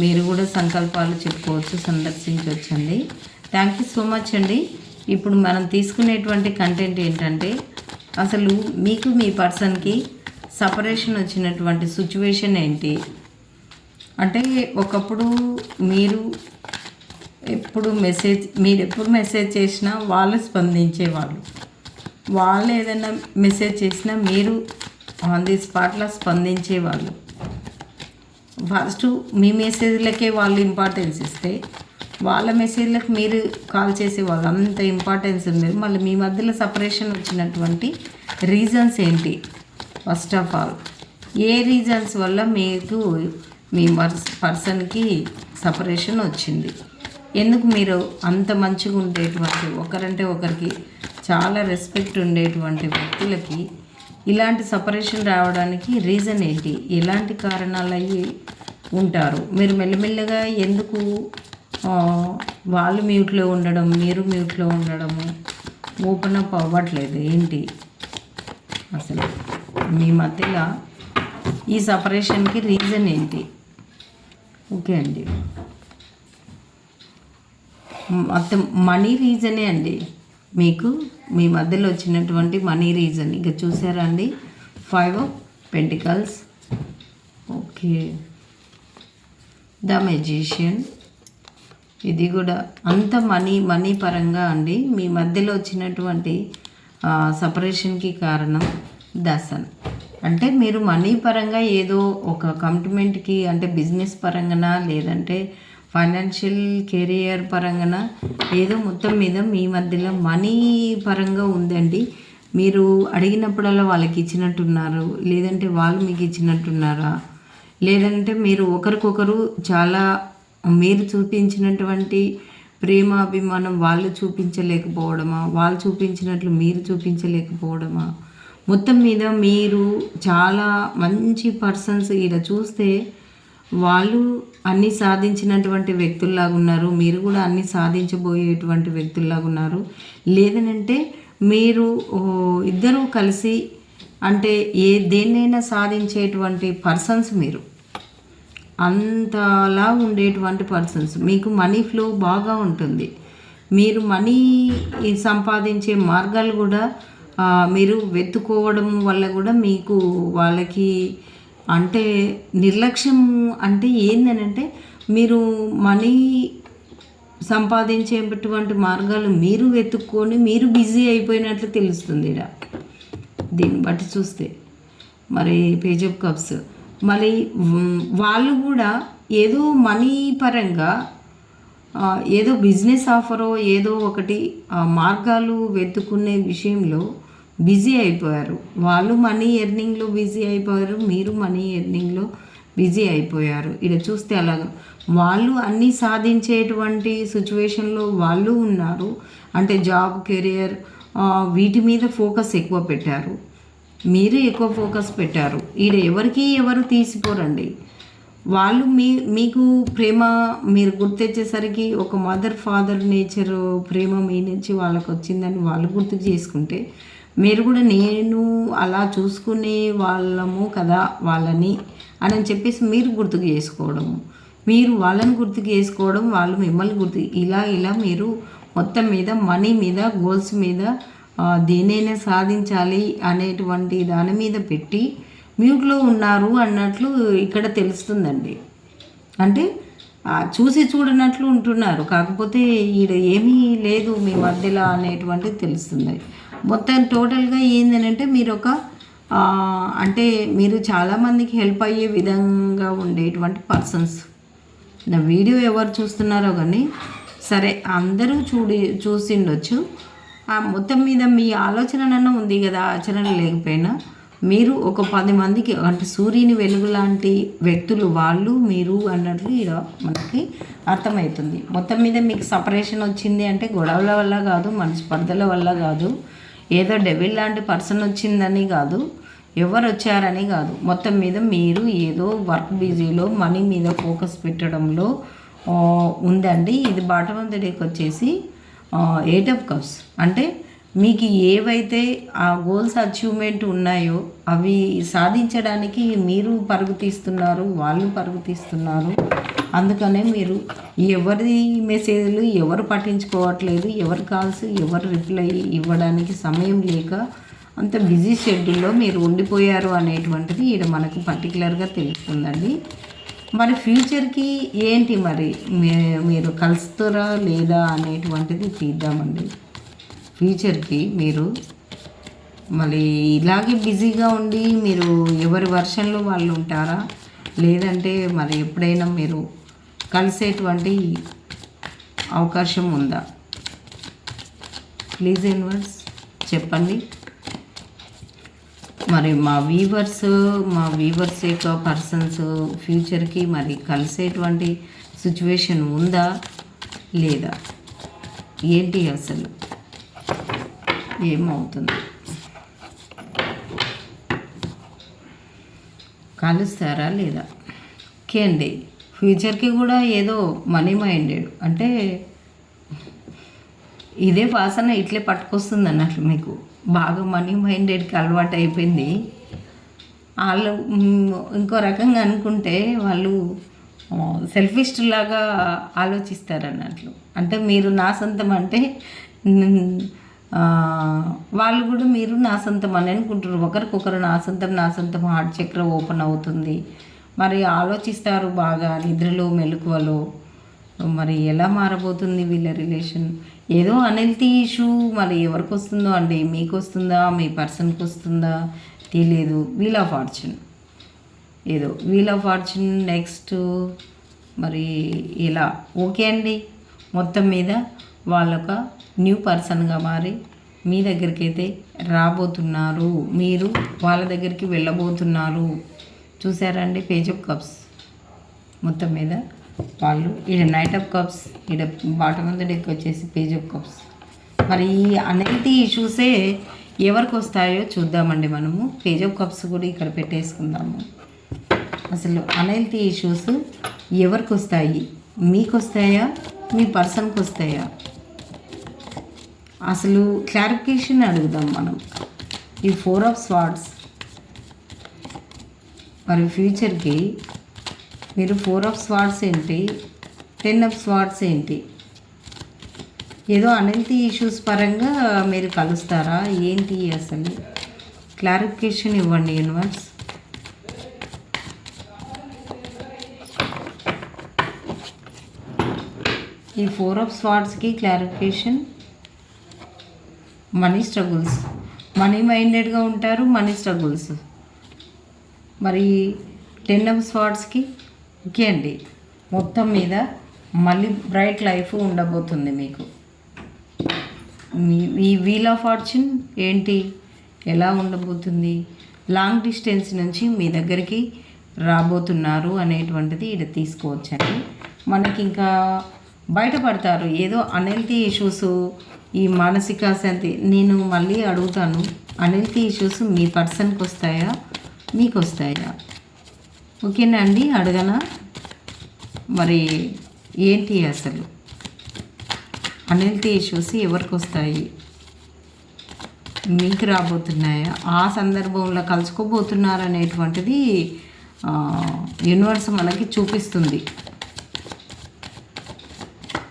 మీరు కూడా సంకల్పాలు చెప్పుకోవచ్చు సందర్శించవచ్చండి. థ్యాంక్ యూ సో మచ్ అండి. ఇప్పుడు మనం తీసుకునేటువంటి కంటెంట్ ఏంటంటే అసలు మీకు మీ పర్సన్కి సపరేషన్ వచ్చినటువంటి సిచ్యువేషన్ ఏంటి? అంటే ఒకప్పుడు మీరు ఎప్పుడు మెసేజ్ మీరు ఎప్పుడు మెసేజ్ చేసినా వాళ్ళు స్పందించేవాళ్ళు. వాళ్ళు ఏదైనా మెసేజ్ చేసినా మీరు ఆన్ ది స్పాట్లో స్పందించేవాళ్ళు. ఫస్ట్ మీ మెసేజ్లకే వాళ్ళు ఇంపార్టెన్స్ ఇస్తే వాళ్ళ మెసేజ్లకు మీరు కాల్ చేసేవాళ్ళు అంత ఇంపార్టెన్స్ ఉంది మళ్ళీ మీ మధ్యలో సపరేషన్ వచ్చినటువంటి రీజన్స్ ఏంటి? First of all A reasons వల్ల మీకు మీ పర్స్ పర్సన్కి సపరేషన్ వచ్చింది? ఎందుకు మీరు అంత మంచిగా ఉండేటువంటి ఒకరంటే ఒకరికి చాలా రెస్పెక్ట్ ఉండేటువంటి వ్యక్తులకి ఇలాంటి సపరేషన్ రావడానికి రీజన్ ఏంటి? ఎలాంటి కారణాలు అయ్యి ఉంటారు? మీరు మెల్లమెల్లగా ఎందుకు వాళ్ళు మ్యూట్లో ఉండడం మీరు మ్యూట్లో ఉండడము ఓపెన్ అప్ అవ్వట్లేదు? ఏంటి? అసలు మీ మధ్యలో ఈ సపరేషన్కి రీజన్ ఏంటి? ఓకే అండి. మొత్తం మనీ రీజనే అండి. మీకు మీ మధ్యలో వచ్చినటువంటి మనీ రీజన్ ఇక చూసారా అండి? Five pentacles okay the magician ఇది కూడా అంత మనీ మనీ పరంగా అండి. మీ మధ్యలో వచ్చినటువంటి సపరేషన్కి కారణం దసన్ అంటే మీరు మనీ పరంగా ఏదో ఒక కమిట్మెంట్కి అంటే బిజినెస్ పరంగానా లేదంటే ఫైనాన్షియల్ కెరియర్ పరంగా ఏదో మొత్తం మీద మీ మధ్యలో మనీ పరంగా ఉందండి. మీరు అడిగినప్పుడల్లా వాళ్ళకి ఇచ్చినట్టున్నారు లేదంటే వాళ్ళు మీకు ఇచ్చినట్టున్నారా? లేదంటే మీరు ఒకరికొకరు చాలా మీరు చూపించినటువంటి ప్రేమ అభిమానం వాళ్ళు చూపించలేకపోవడమా? వాళ్ళు చూపించినట్లు మీరు చూపించలేకపోవడమా? మొత్తం మీద మీరు చాలా మంచి పర్సన్స్ ఇలా చూస్తే వాళ్ళు అన్నీ సాధించినటువంటి వ్యక్తుల్లాగా ఉన్నారు. మీరు కూడా అన్నీ సాధించబోయేటువంటి వ్యక్తుల్లాగా ఉన్నారు. లేదనంటే మీరు ఇద్దరూ కలిసి అంటే ఏ దేన్నైనా సాధించేటువంటి పర్సన్స్ మీరు. అంతలా ఉండేటువంటి పర్సన్స్. మీకు మనీ ఫ్లో బాగా ఉంటుంది. మీరు మనీ సంపాదించే మార్గాలు కూడా మీరు వెతుకోవడం వల్ల కూడా మీకు వాళ్ళకి అంటే నిర్లక్ష్యం అంటే ఏందనంటే మీరు మనీ సంపాదించేటువంటి మార్గాలు మీరు వెతుక్కొని మీరు బిజీ అయిపోయినట్లు తెలుస్తుంది ఇక్కడ దీన్ని బట్టి చూస్తే. మరి పేజ్ ఆఫ్ కప్స్. మరి వాళ్ళు కూడా ఏదో మనీ పరంగా ఏదో బిజినెస్ ఆఫరో ఏదో ఒకటి మార్గాలు వెతుకునే విషయంలో బిజీ అయిపోయారు. వాళ్ళు మనీ ఎర్నింగ్లో బిజీ అయిపోయారు. మీరు మనీ ఎర్నింగ్లో బిజీ అయిపోయారు. ఇక్కడ చూస్తే అలాగ వాళ్ళు అన్నీ సాధించేటువంటి సిచ్యువేషన్లో వాళ్ళు ఉన్నారు. అంటే జాబ్ కెరియర్ వీటి మీద ఫోకస్ ఎక్కువ పెట్టారు. మీరు ఎక్కువ ఫోకస్ పెట్టారు. ఈడ ఎవరికి ఎవరు తీసిపోరండి. వాళ్ళు మీ మీకు ప్రేమ మీరు గుర్తొచ్చేసరికి ఒక మదర్ ఫాదర్ నేచర్ ప్రేమ మీ నుంచి వాళ్ళకి వచ్చిందని వాళ్ళు గుర్తు చేసుకుంటే మీరు కూడా నేను అలా చూసుకునే వాళ్ళము కదా వాళ్ళని అని చెప్పేసి మీరు గుర్తుకు చేసుకోవడము. మీరు వాళ్ళని గుర్తుకు చేసుకోవడం వాళ్ళు మిమ్మల్ని గుర్తు ఇలా ఇలా మీరు మొత్తం మీద మనీ మీద గోల్స్ మీద దేనైనా సాధించాలి అనేటువంటి దాని మీద పెట్టి మ్యూట్లో ఉన్నారు అన్నట్లు ఇక్కడ తెలుస్తుందండి. అంటే చూసి చూడనట్లు ఉంటున్నారు. కాకపోతే ఈడ ఏమీ లేదు మీ మధ్యలో అనేటువంటిది తెలుస్తుంది. మొత్తం టోటల్గా ఏంటంటే మీరు ఒక అంటే మీరు చాలామందికి హెల్ప్ అయ్యే విధంగా ఉండేటువంటి పర్సన్స్. నా వీడియో ఎవరు చూస్తున్నారో కానీ సరే అందరూ చూడి చూసిండొచ్చు. ఆ మొత్తం మీద మీ ఆలోచననన్నా ఉంది కదా ఆచరణ లేకపోయినా. మీరు ఒక పది మందికి అంటే సూర్యుని వెలుగు లాంటి వ్యక్తులు వాళ్ళు మీరు అన్నట్లు ఇలా మనకి అర్థమవుతుంది. మొత్తం మీద మీకు సపరేషన్ వచ్చింది అంటే గొడవల వల్ల కాదు మన స్పర్ధల వల్ల కాదు ఏదో డెవిల్ లాంటి పర్సన్ వచ్చిందని కాదు ఎవరు వచ్చారని కాదు. మొత్తం మీద మీరు ఏదో వర్క్ బిజీలో మనీ మీద ఫోకస్ పెట్టడంలో ఉందండి. ఇది బాటమ్ ఆఫ్ ద డేకి వచ్చేసి ఎయిట్ ఆఫ్ కప్స్ అంటే మీకు ఏవైతే ఆ గోల్స్ అచీవ్మెంట్ ఉన్నాయో అవి సాధించడానికి మీరు పరుగు తీస్తున్నారు వాళ్ళు పరుగు తీస్తున్నారు. అందుకనే మీరు ఎవరి మెసేజ్లు ఎవరు పట్టించుకోవట్లేదు ఎవరి కాల్స్ ఎవరు రిప్లై ఇవ్వడానికి సమయం లేక అంత బిజీ షెడ్యూల్లో మీరు ఉండిపోయారు అనేటువంటిది ఈడ మనకు పర్టికులర్గా తెలుస్తుందండి. మరి ఫ్యూచర్కి ఏంటి మరి? మీరు కలుస్తారా లేదా అనేటువంటిది తీద్దామండి. ఫ్యూచర్కి మీరు మళ్ళీ ఇలాగే బిజీగా ఉండి మీరు ఎవరి వర్షన్లో వాళ్ళు ఉంటారా? లేదంటే మరి ఎప్పుడైనా మీరు కలిసేటువంటి అవకాశం ఉందా? ప్లీజ్ ఇన్వర్స్ చెప్పండి. మరి మా వీవర్స్ మా వీవర్స్ యొక్క పర్సన్స్ ఫ్యూచర్కి మరి కలిసేటువంటి సిచ్యువేషన్ ఉందా? లేదా? ఏంటి అసలు? ఏమవుతుంది? కలుస్తారా లేదా? ఓకే అండి ఫ్యూచర్కి కూడా ఏదో మనీ మైండెడ్. అంటే ఇదే వాసన ఇట్లే పట్టుకొస్తుంది అన్నట్లు మీకు. బాగా మనీ మైండెడ్కి అలవాటు అయిపోయింది వాళ్ళు ఇంకో రకంగా అనుకుంటే వాళ్ళు సెల్ఫిస్ట్ లాగా ఆలోచిస్తారు అన్నట్లు అంటే మీరు నా సొంతం అంటే వాళ్ళు కూడా మీరు నా సొంతం అని అనుకుంటారు ఒకరికొకరు నా సొంతం నా సొంతం హార్ట్ చక్ర ఓపెన్ అవుతుంది. మరి ఆలోచిస్తారు బాగా నిద్రలో మెలకువలో. మరి ఎలా మారబోతుంది వీళ్ళ రిలేషన్? ఏదో అనెల్తీ ఇష్యూ మరి ఎవరికి వస్తుందో అండి మీకు వస్తుందా మీ పర్సన్కి వస్తుందా తెలియదు వీల్ ఆఫ్ ఫార్చ్యూన్. ఏదో వీల్ ఆఫ్ ఫార్చ్యూన్ నెక్స్ట్ మరి ఇలా. ఓకే అండి. మొత్తం మీద వాళ్ళొక న్యూ పర్సన్గా మారి మీ దగ్గరికి అయితే రాబోతున్నారు. మీరు వాళ్ళ దగ్గరికి వెళ్ళబోతున్నారు. చూసారండి పేజ్ ఆఫ్ కప్స్ మొత్తం మీద వాళ్ళు ఈడ నైట్ ఆఫ్ కప్స్ ఈడ బాటమ్ ఆఫ్ ద డెక్ వచ్చేసి పేజ్ ఆఫ్ కప్స్ మరి ఈ అన్నిటి ఇష్యూసే ఎవరికి వస్తాయో చూద్దామండి మనము. పేజ్ ఆఫ్ కప్స్ కూడా ఇక్కడ పెట్టేసుకుందాము. అసలు అనైల్తీ ఇష్యూస్ ఎవరికి వస్తాయి మీకు వస్తాయా మీ పర్సన్కి వస్తాయా అసలు క్లారిఫికేషన్ అడుగుదాం మనం. ఈ ఫోర్ ఆఫ్ స్వార్డ్స్. మరి ఫ్యూచర్కి మీరు ఫోర్ ఆఫ్ స్వార్డ్స్ ఏంటి? టెన్ ఆఫ్ స్వార్డ్స్ ఏంటి? ఏదో అనంతి ఇష్యూస్ పరంగా మీరు కలుస్తారా? ఏంటి అసలు? క్లారిఫికేషన్ ఇవ్వండి యూనివర్స్. ఈ ఫోర్ ఆఫ్ స్వార్డ్స్కి క్లారిఫికేషన్ మనీ స్ట్రగుల్స్. మనీ మైండెడ్గా ఉంటారు మనీ స్ట్రగుల్స్. మరి టెన్ ఆఫ్ స్వాట్స్కి ఓకే అండి. మొత్తం మీద మళ్ళీ బ్రైట్ లైఫ్ ఉండబోతుంది మీకు. మీ ఈ వీల్ ఆఫ్ ఫార్చ్యూన్ ఏంటి? ఎలా ఉండబోతుంది? లాంగ్ డిస్టెన్స్ నుంచి మీ దగ్గరికి రాబోతున్నారు అనేటువంటిది ఇక్కడ తీసుకోవచ్చండి. మనకి ఇంకా బయటపడతారు. ఏదో అనెల్తీ ఇష్యూస్ ఈ మానసిక అశాంతి నేను మళ్ళీ అడుగుతాను అన్హెల్తీ ఇష్యూస్ మీ పర్సన్కి వస్తాయా? మీకు వస్తాయా? ఓకేనా అండి? అడగనా? మరి ఏంటి అసలు? అన్హెల్తీ ఇష్యూస్ ఎవరికి వస్తాయి? మీకు రాబోతున్నాయా? ఆ సందర్భంలో కలుసుకోబోతున్నారు అనేటువంటిది యూనివర్స్ మనకి చూపిస్తుంది.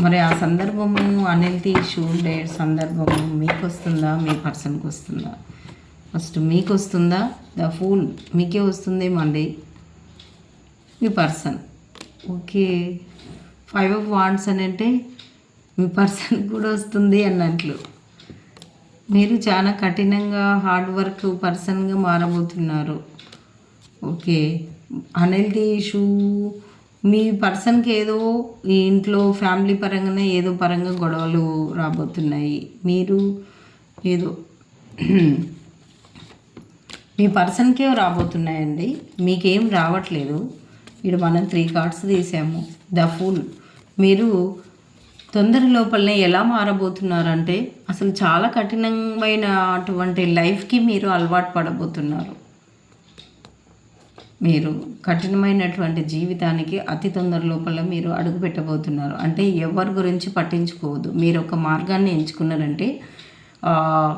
మరి ఆ సందర్భము అన్హెల్తీ ఇష్యూ డేట్ సందర్భము మీకు వస్తుందా మీ పర్సన్కి వస్తుందా ఫస్ట్ మీకు వస్తుందా ద ఫూల్ మీకే వస్తుందేమండి? మీ person. Okay. Five of wands అని అంటే మీ పర్సన్ కూడా వస్తుంది అన్నట్లు. మీరు చాలా కఠినంగా హార్డ్ వర్క్ పర్సన్గా మారబోతున్నారు. ఓకే. అనిల్ది ఇష్యూ మీ పర్సన్కి ఏదో ఇంట్లో ఫ్యామిలీ పరంగానే ఏదో పరంగా గొడవలు రాబోతున్నాయి. మీరు ఏదో మీ పర్సన్కే రాబోతున్నాయండి. మీకేం రావట్లేదు. ఇక్కడ మనం త్రీ కార్డ్స్ తీసాము. ద ఫుల్ మీరు తొందర లోపలనే ఎలా మారబోతున్నారంటే అసలు చాలా కఠినమైన అటువంటి లైఫ్కి మీరు అలవాటు పడబోతున్నారు. మీరు కఠినమైనటువంటి జీవితానికి అతి తొందర లోపల మీరు అడుగు పెట్టబోతున్నారు. అంటే ఎవరి గురించి పట్టించుకోవద్దు. మీరు ఒక మార్గాన్ని ఎంచుకున్నారంటే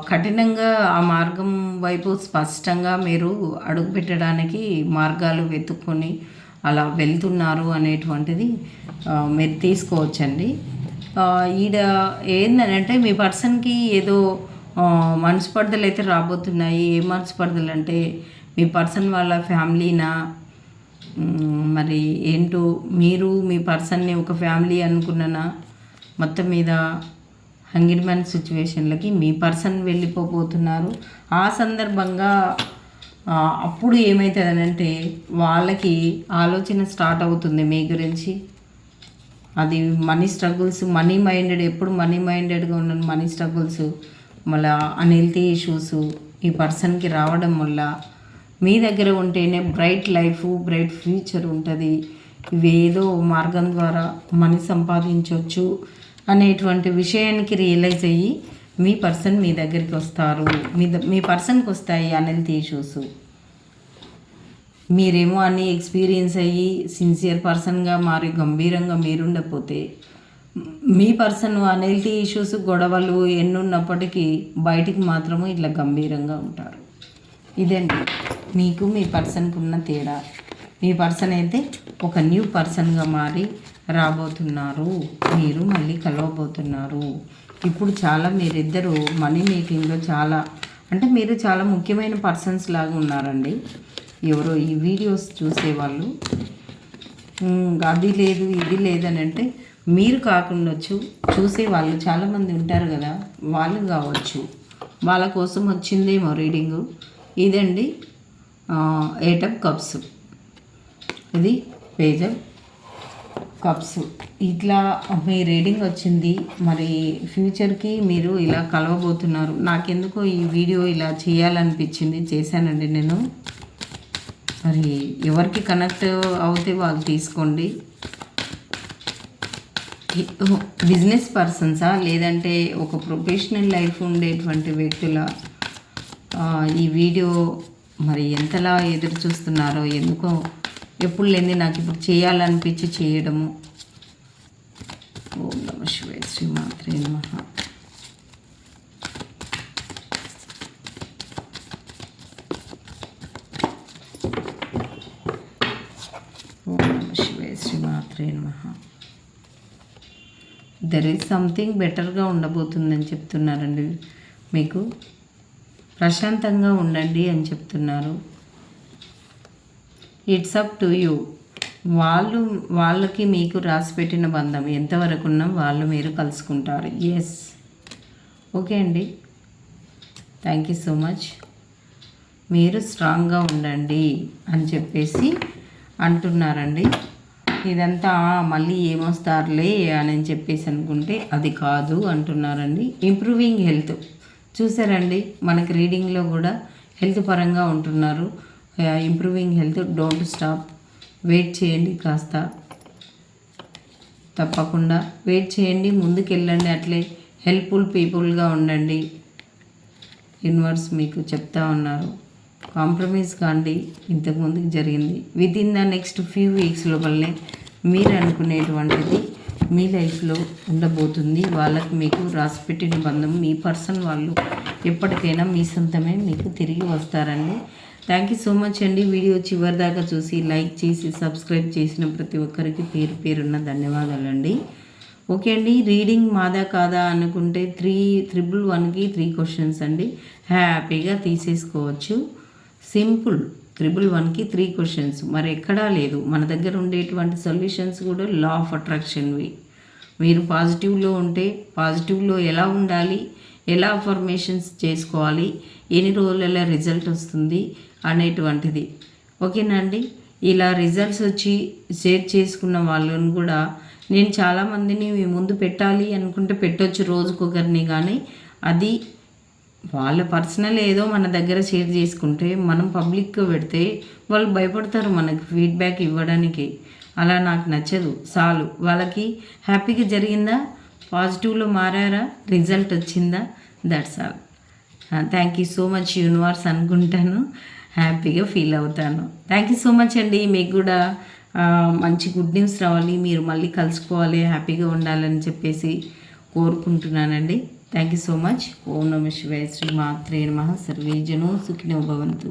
కఠినంగా ఆ మార్గం వైపు స్పష్టంగా మీరు అడుగు పెట్టడానికి మార్గాలు వెతుక్కొని అలా వెళ్తున్నారు అనేటువంటిది మీరు తీసుకోవచ్చండి. ఈడ ఏంటంటే మీ పర్సన్కి ఏదో మనస్పర్ధలు అయితే రాబోతున్నాయి. ఏ మనస్పర్ధలు అంటే మీ పర్సన్ వాళ్ళ ఫ్యామిలీనా? మరి ఏంటో మీరు మీ పర్సన్ని ఒక ఫ్యామిలీ అనుకున్నానా? మొత్తం మీద హంగిర్మ్యాన్ సిచ్యువేషన్లకి మీ పర్సన్ వెళ్ళిపోబోతున్నారు. ఆ సందర్భంగా అప్పుడు ఏమవుతుందనంటే వాళ్ళకి ఆలోచన స్టార్ట్ అవుతుంది మీ గురించి. అది మనీ స్ట్రగుల్స్ మనీ మైండెడ్ ఎప్పుడు మనీ మైండెడ్గా ఉన్న మనీ స్ట్రగుల్స్ మళ్ళీ అన్హెల్తీ ఇష్యూస్ ఈ పర్సన్కి రావడం వల్ల మీ దగ్గర ఉంటేనే బ్రైట్ లైఫ్ బ్రైట్ ఫ్యూచర్ ఉంటుంది. ఇవి ఏదో మార్గం ద్వారా మనీ సంపాదించవచ్చు అనేటువంటి విషయానికి రియలైజ్ అయ్యి మీ పర్సన్ మీ దగ్గరికి వస్తారు. మీ ద- మీ పర్సన్కి వస్తాయి అన్హెల్తీ ఇష్యూస్. మీరేమో అన్ని ఎక్స్పీరియన్స్ అయ్యి సిన్సియర్ పర్సన్గా మారి గంభీరంగా మీరుండకపోతే మీ పర్సన్ అన్హెల్తీ ఇష్యూస్ గొడవలు ఎన్నున్నప్పటికీ బయటికి మాత్రము ఇట్లా గంభీరంగా ఉంటారు. ఇదండి. మీకు మీ పర్సన్కి ఉన్న తేడా. మీ పర్సన్ అయితే ఒక న్యూ పర్సన్గా మారి రాబోతున్నారు. మీరు మళ్ళీ కలవబోతున్నారు. ఇప్పుడు చాలా మీరిద్దరూ మనీ మేకింగ్లో చాలా అంటే మీరు చాలా ముఖ్యమైన పర్సన్స్ లాగా ఉన్నారండి. ఎవరో ఈ వీడియోస్ చూసేవాళ్ళు. అది లేదు ఇది లేదని అంటే మీరు కాకుండా చూసే వాళ్ళు చాలామంది ఉంటారు కదా. వాళ్ళు కావచ్చు. వాళ్ళ కోసం వచ్చిందేమో రీడింగు. ఇదండి ఎయిట్ ఆఫ్ కప్స్ ఇది పేజ్ ఆఫ్ కప్స్ ఇట్లా మీ రీడింగ్ వచ్చింది మరి ఫ్యూచర్కి మీరు ఇలా కలవబోతున్నారు. నాకెందుకో ఈ వీడియో ఇలా చేయాలనిపించింది చేశానండి నేను. మరి ఎవరికి కనెక్ట్ అవుతే వాళ్ళు తీసుకోండి. బిజినెస్ పర్సన్సా లేదంటే ఒక ప్రొఫెషనల్ లైఫ్ ఉండేటువంటి వ్యక్తుల? ఈ వీడియో మరి ఎంతలా ఎదురు చూస్తున్నారో ఎందుకో ఎప్పుడు లేని నాకు ఇప్పుడు చేయాలనిపించి చేయడము. ఓం నమ శివాయ శ్రీమాత్రే నమః. ఓం నమ శివాయ శ్రీమాత్రే నమః. దెర్ ఈజ్ సంథింగ్ బెటర్గా ఉండబోతుందని చెప్తున్నారండి మీకు. ప్రశాంతంగా ఉండండి అని చెప్తున్నారు. ఇట్స్ అప్ టు యూ వాళ్ళు వాళ్ళకి మీకు రాసి పెట్టిన బంధం ఎంతవరకు ఉన్నా వాళ్ళు మీరు కలుసుకుంటారు. ఎస్ ఓకే అండి. థ్యాంక్ యూ సో మచ్ మీరు స్ట్రాంగ్గా ఉండండి అని చెప్పేసి అంటున్నారండి. ఇదంతా మళ్ళీ ఏమొస్తారులే అని చెప్పేసి అనుకుంటే అది కాదు అంటున్నారండి. ఇంప్రూవింగ్ హెల్త్ చూసారండి మనకి రీడింగ్లో కూడా హెల్త్ పరంగా ఉంటున్నారు. Improving health don't stop wait చేయండి కాస్త. తప్పకుండా వెయిట్ చేయండి ముందుకెళ్ళండి అట్లే హెల్ప్ఫుల్ పీపుల్గా ఉండండి. యూనివర్స్ మీకు చెప్తా ఉన్నారు. కాంప్రమైజ్ కాండి ఇంతకుముందుకు జరిగింది. Within the next few weeks లోపలనే మీరు అనుకునేటువంటిది మీ లైఫ్లో ఉండబోతుంది. వాళ్ళకి మీకు రాసిపెట్టిన బంధం మీ పర్సన్ వాళ్ళు ఎప్పటికైనా మీ సొంతమే మీకు తిరిగి వస్తారండి. థ్యాంక్ యూ సో మచ్ అండి. వీడియో చివరి దాకా చూసి లైక్ చేసి సబ్స్క్రైబ్ చేసిన ప్రతి ఒక్కరికి పేరు పేరున్న ధన్యవాదాలండి. ఓకే అండి. రీడింగ్ మాదా కాదా అనుకుంటే త్రీ త్రిబుల్ వన్కి త్రీ క్వశ్చన్స్ అండి. హ్యాపీగా తీసేసుకోవచ్చు. సింపుల్. త్రిబుల్ వన్కి త్రీ క్వశ్చన్స్ మరి ఎక్కడా లేదు. మన దగ్గర ఉండేటువంటి సొల్యూషన్స్ కూడా లా ఆఫ్ అట్రాక్షన్వి మీరు పాజిటివ్లో ఉంటే పాజిటివ్లో ఎలా ఉండాలి? ఎలా ఫర్మేషన్స్ చేసుకోవాలి? ఎన్ని రోజులలో రిజల్ట్ వస్తుంది? అనేటువంటిది. ఓకేనండి ఇలా రిజల్ట్స్ వచ్చి షేర్ చేసుకున్న వాళ్ళని కూడా నేను చాలామందిని మీ ముందు పెట్టాలి అనుకుంటే పెట్టొచ్చు రోజుకొకరిని కానీ అది వాళ్ళ పర్సనల్ ఏదో మన దగ్గర షేర్ చేసుకుంటే మనం పబ్లిక్గా పెడితే వాళ్ళు భయపడతారు మనకి ఫీడ్బ్యాక్ ఇవ్వడానికి. అలా నాకు నచ్చదు. చాలు. వాళ్ళకి హ్యాపీగా జరిగిందా? పాజిటివ్లో మారారా? రిజల్ట్ వచ్చిందా? That's all thank you so much universe అనుకుంటాను. హ్యాపీగా ఫీల్ అవుతాను. థ్యాంక్ యూ సో మచ్ అండి. మీకు కూడా మంచి గుడ్ న్యూస్ రావాలి. మీరు మళ్ళీ కలుసుకోవాలి. హ్యాపీగా ఉండాలని చెప్పేసి కోరుకుంటున్నానండి. థ్యాంక్ యూ సో మచ్ ఓం నమ శివాయ శ్రీ మాత్రే నమ సర్వే జనో సుఖినో భవంతు